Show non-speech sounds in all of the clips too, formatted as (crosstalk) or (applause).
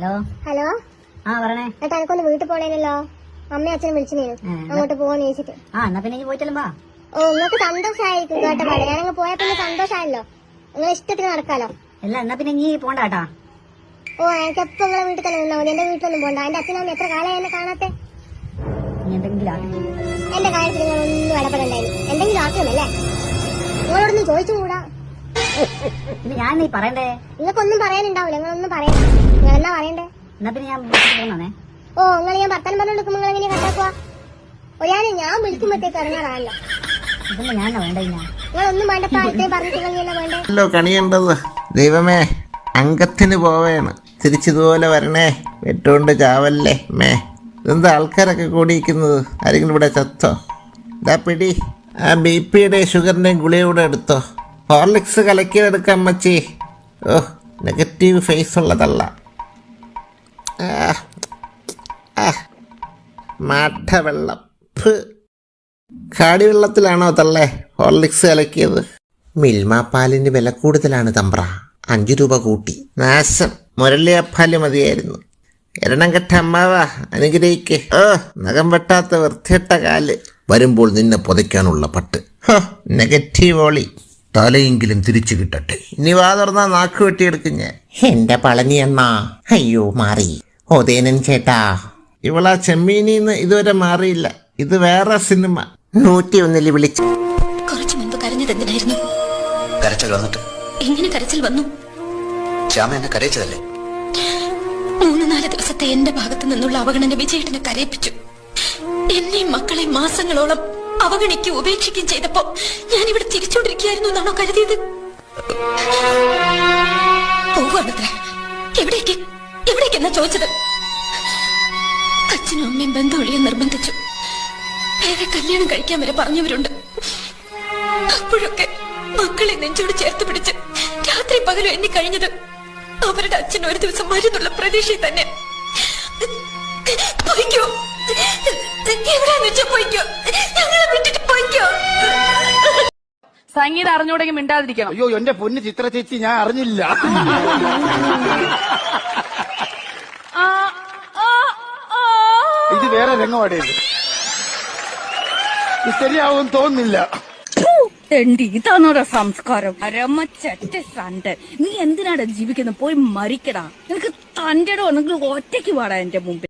Hello? Hello? ആ പറഞ്ഞേ ഏട്ടാ എനിക്കൊന്ന് വീട്ടിൽ പോണേനല്ലോ. അമ്മയും അച്ഛനും വിളിച്ചിനേനു. അങ്ങോട്ട് പോവാന്ന് ചോദിച്ചിട്ട് ആ എന്നാ പിന്നെ പോയിട്ടല്ലോ ഓ നിങ്ങൾക്ക് സന്തോഷമായിരിക്കും കേട്ടോ പാടെ. ഞാനങ്ങ് പോയാൽ പിന്നെ സന്തോഷമായല്ലോ നിങ്ങൾ ഇഷ്ടത്തിന് നടക്കാലോ. അല്ല എന്നാ പിന്നെ നീ പോണ്ട കേട്ടാ. ഓ എനിക്ക് എപ്പോ നിങ്ങളെ വീട്ടിൽ തന്നെ നിന്നാ മതി. എന്റെ വീട്ടിലൊന്നും പോണ്ട. എന്റെ അച്ഛനും അമ്മ എത്ര കാലമായി എന്നെ കാണാത്തെ? എന്റെ കാര്യത്തിൽ നിങ്ങളൊന്നും ഇടപെടണ്ടായിരുന്നു. എന്തെങ്കിലും ആക്കുന്നല്ലേ നിങ്ങളോടൊന്നും ചോദിച്ചു കൂടാ ഞാൻ നീ പറയണ്ടേ? നിങ്ങൾക്കൊന്നും പറയാനുണ്ടാവില്ല നിങ്ങളൊന്നും പറയണ്ട. നിങ്ങൾ എന്നാ പറയണ്ടേ? എന്നാ പിന്നെ ഞാൻ പോന്നേ ഓ നിങ്ങൾ ഞാൻ ഭർത്താനം പറഞ്ഞെടുക്കുമ്പോൾ നിങ്ങൾ എങ്ങനെയാ കട്ടാക്കുക ഓ ഞാൻ ഞാൻ വിളിക്കുമ്പോഴത്തേക്ക് ഇറങ്ങാറാണല്ലോ ഇതൊന്നും ഞാൻ വേണ്ട ഞാൻ. നിങ്ങളൊന്നും വേണ്ട ഇത്രയും പറഞ്ഞിട്ടില്ല കണിയേണ്ടത്? ദൈവമേ അംഗത്തിന് പോവേണ്. തിരിച്ചിതുപോലെ വരണേ. വെട്ടുകൊണ്ട് ചാവല്ലേ മേ. ഇതെന്താ ആൾക്കാരൊക്കെ കൂടിയിരിക്കുന്നത്? ആരെങ്കിലും ഇവിടെ ചത്തോ? ഇതാ പിടി. ആ ബി പിയുടെയും ഷുഗറിന്റെയും ഗുളിക എടുത്തോ? ഹോർലിക്സ് കലക്കിയെടുക്കാം അമ്മച്ചി. ഓ നെഗറ്റീവ് ഫേസ് ഉള്ളതല്ല. മാഠവെള്ളം. ഫ്. കാടിവെള്ളത്തിലാണോ തള്ളേ ഹോർലിക്സ് കലക്കിയത്? മിൽമ പാലിന് വില കൂടുതലാണ് തമ്പ്ര. അഞ്ചു രൂപ കൂട്ടി. നാശം. മുരളിയപ്പാൽ മതിയായിരുന്നു. എരണം കെട്ട അമ്മാവ അനുഗ്രഹിക്ക്. ഓ നഖം വെട്ടാത്ത വൃത്തിയിട്ട കാൽ. വരുമ്പോൾ നിന്നെ പുതയ്ക്കാനുള്ള പട്ട്. നെഗറ്റീവ് ഓളി. തലയെങ്കിലും തിരിച്ചു കിട്ടട്ടെ. ഇനി വാ തുറന്നാ നാക്ക് വെട്ടിയെടുക്കും ഞാൻ. എന്റെ പളനി അണ്ണാ അയ്യോ മാറി. ഓതേനൻ ചേട്ടാ. ഇവളാ ചെമ്മീനിന്ന് ഇതുവരെ മാറിയില്ല. ഇത് വേറെ സിനിമ. നൂറ്റി ഒന്നിൽ വിളിച്ചു. കുറച്ചു മുൻപ് കരഞ്ഞതെന്തിനായിരുന്നു കരച്ചിൽ വന്നിട്ട്. എങ്ങനെ കരച്ചിൽ വന്നു? ശ്യാമ എന്നെ കരയിച്ചതല്ലേ? മൂന്ന് നാല് ദിവസത്തെ എന്റെ ഭാഗത്തു നിന്നുള്ള അവഗണന വിജയേട്ടനെ കരയിപ്പിച്ചു. എന്നെയും മക്കളെ മാസങ്ങളോളം അവഗണിക്കുകയും ഉപേക്ഷിക്കുകയും ചെയ്തപ്പോ ഞാൻ ഇവിടെ തിരിച്ചോണ്ടിരിക്കുകയായിരുന്നു എന്നാണോ കരുതിയത്? പോവാണത്ര എവിടേക്ക്? എവിടേക്കെന്നാ ചോദിച്ചത്? അച്ഛനും അമ്മയും ബന്ധുവഴിയെ നിർബന്ധിച്ചു. വേറെ കല്യാണം കഴിക്കാൻ വരെ പറഞ്ഞവരുണ്ട്. അപ്പോഴൊക്കെ മക്കളെ നെഞ്ചോട് ചേർത്ത് പിടിച്ച് രാത്രി പകലും എന്നെ കഴിഞ്ഞത് അവരുടെ അച്ഛൻ ഒരു ദിവസം മരുന്നുള്ള പ്രതീക്ഷയിൽ തന്നെ. സംഗീതം അറിഞ്ഞൂടെങ്കിൽ മിണ്ടാതിരിക്കണം. അയ്യോ എന്റെ പൊന്ന് ചിത്ര ചേച്ചി ഞാൻ അറിഞ്ഞില്ല. ആ, ആ, ആ. ഇത് വേറെ രംഗമാടേ ഇത് ശരിയാവും തോന്നുന്നില്ല. തെണ്ടി ഇതാണോടാ സംസ്കാരം. അരമച്ചറ്റ സണ്ട് നീ എന്തിനാടാ ജീവിക്കുന്നത് പോയി മരിക്കടാ. നിനക്ക് തന്റെ ഉണ്ടെങ്കിൽ ഒറ്റയ്ക്ക് പാടാ എന്റെ മുമ്പിൽ.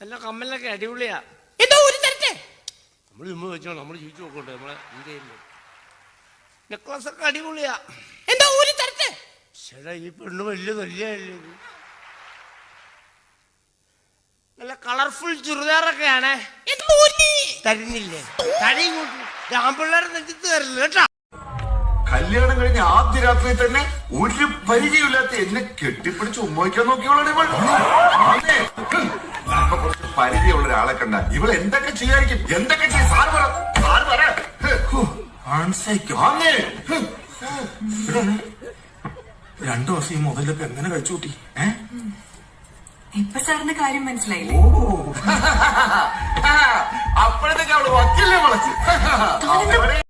നല്ല കമ്മലൊക്കെ അടിപൊളിയാ. നമ്മൾ ചുമ്മാ വെച്ചോ നമ്മൾ ജീവിച്ചു നോക്കണ്ടേ നമ്മളെ ഇന്ത്യയിൽ നെക്ലസ് ഒക്കെ അടിപൊളിയാ. എന്താ ഒരു തരട്ടെ ചേട്ടാ ഈ പെണ്ണ് വലിയ തൊല്ലിയല്ലേ നല്ല കളർഫുൾ ചുരിദാറൊക്കെയാണ്. തരുന്നില്ലേ? തടി ആമ്പിള്ളേരെ നെഞ്ചത്ത് തരില്ല കേട്ടാ. കല്യാണം കഴിഞ്ഞ ആദ്യ രാത്രി തന്നെ ഒരു പരിചയമില്ലാത്ത എന്നെ കെട്ടിപ്പിടിച്ച് ഉമ്മയ്ക്കാൻ നോക്കിയോളാണ് പരിചയമുള്ള ഒരാളെ കണ്ട ഇവൾ എന്തൊക്കെ ചെയ്യായിരിക്കും? എന്തൊക്കെ ചെയ്യും? സാർ പറ. സാർ പറ. രണ്ടു ദിവസം ഈ മുതലൊക്കെ എങ്ങനെ കഴിച്ചു കൂട്ടി? ഏ? ഇപ്പൊ സാറിന്റെ കാര്യം മനസ്സിലായില്ലേ? ഓ. (laughs) അപ്പോഴത്തേക്ക് അവൾ വക്കില്ലേ വിളച്ച്.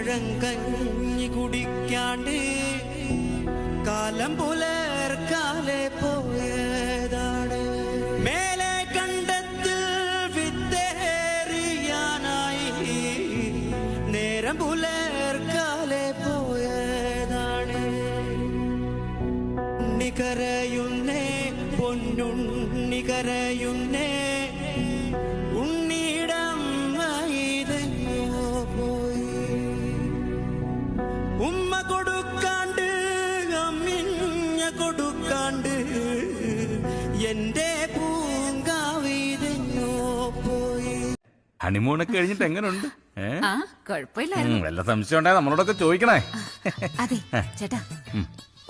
പഴങ്കഞ്ഞി കുടിക്കാണ്ട് കാലം പുലർക്കാലെ പോയതാണ്. മേലെ കണ്ടത്തിൽ വിത്തേറിയാനായി നേരം പുലർക്കാലെ പോയതാണ്. നികരയുന്നേ പൊന്നുണ്ണി എന്റെ പൂങ്കാവിതഞ്ഞോ പോയി. ഹണിമൂണൊക്കെ കഴിഞ്ഞിട്ട് എങ്ങനെയുണ്ട് ആ കുഴപ്പമില്ലായിരുന്നു. വല്ല സംശയം ഉണ്ടായ നമ്മളോടൊക്കെ ചോദിക്കണേ. അതെ ചേട്ടാ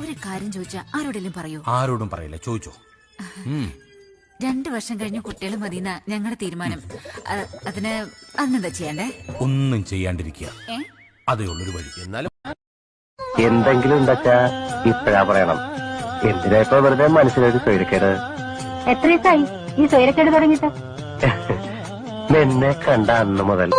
ഒരു കാര്യം ചോദിച്ചാ ആരോടെങ്കിലും പറയൂ. ആരോടും പറയില്ല ചോദിച്ചോ. ഉം. രണ്ടു വർഷം കഴിഞ്ഞ് കുട്ടികൾ മതിയെന്ന ഞങ്ങളുടെ തീരുമാനം. അ- അതിന് അതിനെന്താ ചെയ്യണ്ടേ? ഒന്നും ചെയ്യാണ്ടിരിക്കുക. അതേ ഉള്ളൊരു വഴി. എന്നാലും എന്തെങ്കിലും ഉണ്ടച്ചാ ഇപ്പഴാ പറയണം. എന്തിനാ ഇപ്പൊ വെറുതെ മനസ്സിലേക്ക് പേടിക്കരുത് എത്ര ദിവസമായി? ഈ സ്വയരക്കേട് തുടങ്ങിയിട്ട്? (laughs) നിന്നെ കണ്ട അന്ന് മുതൽ.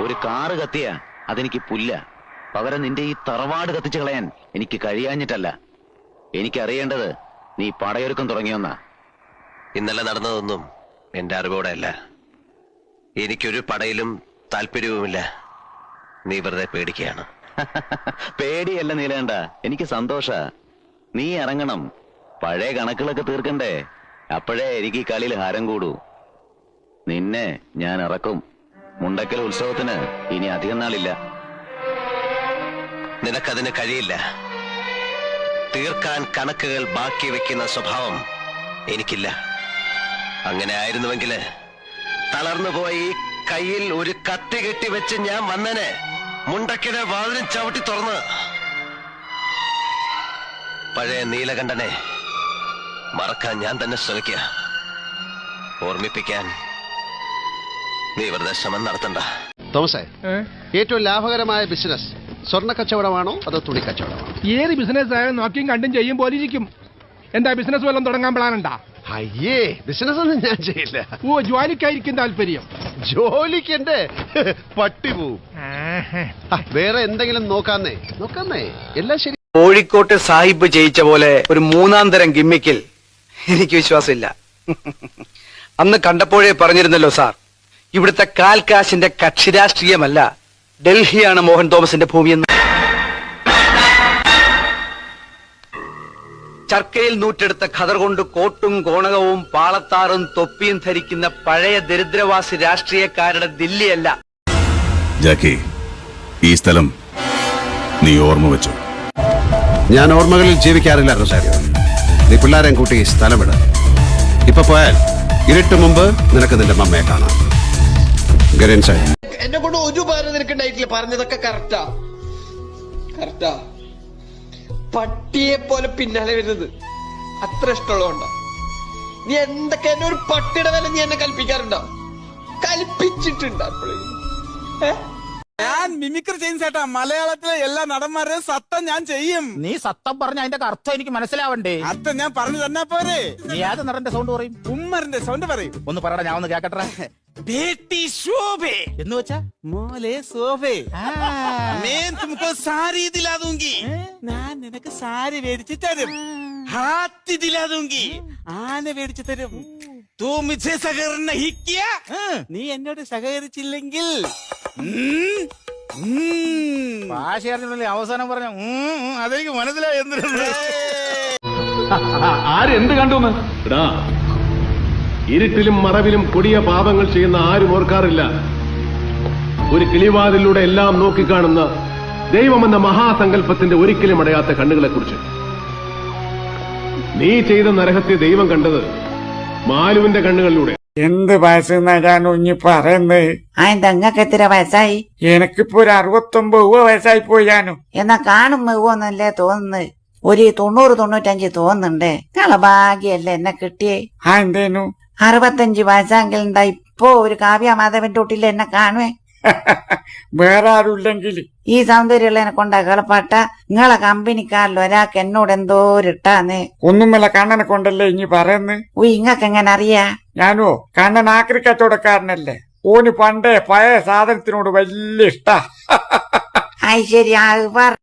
ഒരു കാറ് കത്തിയ അതെനിക്ക് പുല്ല. പകരം നിന്റെ ഈ തറവാട് കത്തിച്ചു കളയാൻ എനിക്ക് കഴിയാഞ്ഞിട്ടല്ല. എനിക്കറിയേണ്ടത് നീ പടയൊരുക്കം തുടങ്ങിയൊന്നാ. ഇന്നലെ നടന്നതൊന്നും എന്റെ അറിവോടെ അല്ല എനിക്കൊരു പടയിലും താല്പര്യവുമില്ല. നീ വെറുതെ പേടിക്കുകയാണ്. (laughs) പേടിയല്ല നീലേണ്ട എനിക്ക് സന്തോഷ. നീ ഇറങ്ങണം പഴയ കണക്കുകളൊക്കെ തീർക്കണ്ടേ? അപ്പോഴേ എനിക്ക് ഈ കളിയിൽ ഹാരം കൂടൂ. നിന്നെ ഞാൻ ഇറക്കും. മുണ്ടക്കൽ ഉത്സവത്തിന് ഇനി അധികം നാളില്ല. നിനക്കതിന് കഴിയില്ല. തീർക്കാൻ കണക്കുകൾ ബാക്കി വെക്കുന്ന സ്വഭാവം എനിക്കില്ല. അങ്ങനെ ആയിരുന്നുവെങ്കിൽ തളർന്നു പോയി കയ്യിൽ ഒരു കത്തി കെട്ടി വെച്ച് ഞാൻ വന്നനെ. മുണ്ടക്കിടെ വാതിലും ചവിട്ടി തുറന്ന്. പഴയ നീലകണ്ഠനെ മറക്കാൻ ഞാൻ തന്നെ ശ്രമിക്കുക. ഓർമ്മിപ്പിക്കാൻ നീ വെറുതെ ശ്രമം നടത്തണ്ട. തോമസേ ഏറ്റവും ലാഭകരമായ ബിസിനസ് സ്വർണ കച്ചവടമാണോ അതോ തുണി കച്ചവടമാണോ ഏത് ബിസിനസ് ആയാലും നോക്കിയും കണ്ടും ചെയ്യും പോലെ ഇരിക്കും. എന്താ ബിസിനസ് വല്ലതും തുടങ്ങാൻ പ്ലാൻ ഉണ്ടാ അയ്യേ ബിസിനസ് ഒന്നും ഞാൻ ചെയ്യില്ല. ഓ ജോലിക്കായിരിക്കും താല്പര്യം. ജോലിക്ക് എന്റെ പട്ടി പോവും. വേറെ എന്തെങ്കിലും നോക്കാന്നേ? നോക്കാന്നേ. എല്ലാം ശരി. കോഴിക്കോട്ട് സാഹിബ് ജയിച്ച പോലെ ഒരു മൂന്നാം തരം ഗിമ്മിക്കിൽ എനിക്ക് വിശ്വാസമില്ല. അന്ന് കണ്ടപ്പോഴേ പറഞ്ഞിരുന്നല്ലോ സാർ ഇവിടുത്തെ കാൽക്കാശിന്റെ കക്ഷി രാഷ്ട്രീയമല്ല ഡൽഹിയാണ് മോഹൻ തോമസിന്റെ ഭൂമിയെന്ന്. ചർക്കയിൽ നൂറ്റെടുത്ത ഖദർ കൊണ്ട് കോട്ടും കോണകവും പാളത്താറും തൊപ്പിയും ധരിക്കുന്ന പഴയ ദരിദ്രവാസി രാഷ്ട്രീയക്കാരുടെ ദില്ലിയല്ല. ജാക്കി ഈ സ്ഥലം നീ ഓർമ്മ വെച്ചു ഞാൻ ഓർമ്മകളിൽ ജീവിക്കാറില്ല റൊസാരിയോ നീ പിള്ളേരെ കൂട്ടി സ്ഥലം വിട. ഇപ്പൊ പോയാൽ ഇരുട്ട് മുമ്പ് നിനക്ക് നിന്റെ മമ്മയെ കാണാം. ഗരൻ സാഹിബ് എന്നെ കൊണ്ട് ഒരു ഉപകാരം നിനക്കുണ്ടായിട്ടില്ല. പറഞ്ഞതൊക്കെ കറക്റ്റാ കറക്റ്റാ പട്ടിയെ പോലെ പിന്നാലെ വരുന്നത്. അത്ര ഇഷ്ടമുള്ളതുകൊണ്ടാ. നീ എന്തൊക്കെ എന്നെ ഒരു പട്ടിയുടെ വില നീ എന്നെ കൽപ്പിക്കാറുണ്ടോ? കൽപ്പിച്ചിട്ടുണ്ടോ എപ്പോഴെങ്കിലും ഞാൻ മിമിക്രി ചെയ്യും ചേട്ടാ മലയാളത്തിലെ എല്ലാ നടന്മാരെയും സത്തം ഞാൻ ചെയ്യും. നീ സത്തം പറഞ്ഞ അതിന്റെ അർത്ഥം എനിക്ക് മനസ്സിലാവണ്ടേ? അത്തം ഞാൻ പറഞ്ഞു തന്നാ പോരെ. നീ ഏത് നടന്റെ സൗണ്ട് പറയും? ഉമ്മറിന്റെ സൗണ്ട് പറയും. ഒന്ന് പറയടാ ഞാൻ ഒന്ന് കേക്കട്ടെ. ബേട്ടി ശോഭേ. എന്ന് വെച്ചാ? മോലെ ശോഭേ. ഞാൻ തുമക്കോ സാരി ദിലാ ദൂങ്കി ഞാൻ നിനക്ക് സാരി മേടിച്ചു തരും. ഹാത്തി ദിലാ ദൂങ്കി ആന മേടിച്ചു തരും. തൂ മിഥേ സഹകരണം നീ എന്നോട് സഹകരിച്ചില്ലെങ്കിൽ ഉം. അവസാനം പറഞ്ഞ അതെനിക്ക് മനസ്സിലായി എന്തിനാ ആരെന്ത് കണ്ടു ഇരുട്ടിലും മറവിലും കൊടിയ പാപങ്ങൾ ചെയ്യുന്ന ആരും ഓർക്കാറില്ല. ഒരു കിളിവാതിലൂടെ എല്ലാം നോക്കിക്കാണുന്ന ദൈവമെന്ന മഹാസങ്കല്പത്തിന്റെ ഒരിക്കലും അടയാത്ത കണ്ണുകളെക്കുറിച്ച്. നീ ചെയ്ത നരഹത്തെ ദൈവം കണ്ടത് മാലുവിന്റെ കണ്ണുകളിലൂടെ. എന്ത് വയസ്സെന്നാ ഞാൻ ഒഞ്ഞി പറയുന്നത് ആ തങ്ങക്ക് എത്ര വയസ്സായി? എനിക്കിപ്പോ ഒരു അറുപത്തൊമ്പത് വയസ്സായി പോയാനു എന്നാ കാണുമ്പോന്നല്ലേ തോന്നുന്നത് ഒരു തൊണ്ണൂറ് തൊണ്ണൂറ്റഞ്ച് തോന്നുന്നുണ്ട്. നിങ്ങളെ ഭാഗ്യല്ലേ എന്നെ കിട്ടിയേ. ആ എന്തേനു? അറുപത്തഞ്ച് വയസ്സാങ്കിൽ എന്താ ഇപ്പോ ഒരു കാവ്യ മാധവന്റെ തൊട്ടിൽ എന്നെ കാണുവേ? (laughs) വേറെ ആരുമില്ലെങ്കിൽ ഈ സൗന്ദര്യമുള്ളതിനെ കൊണ്ടാ കളപ്പാട്ട. നിങ്ങളെ കമ്പനിക്കാരിൽ ഒരാൾക്ക് എന്നോട് എന്തോ ഒരു ഇട്ടാന്ന്. ഒന്നുമല്ല കണ്ണനെ കൊണ്ടല്ലേ ഇനി പറയുന്നത് ഓ ഇങ്ങക്ക് എങ്ങനെ അറിയാ? ഞാനോ കണ്ണൻ ആക്രി കച്ചവടക്കാരനല്ലേ ഓന് പണ്ടേ പഴയ സാധനത്തിനോട് വലിയ ഇഷ്ടാ. അത് ശരി ആ പറ.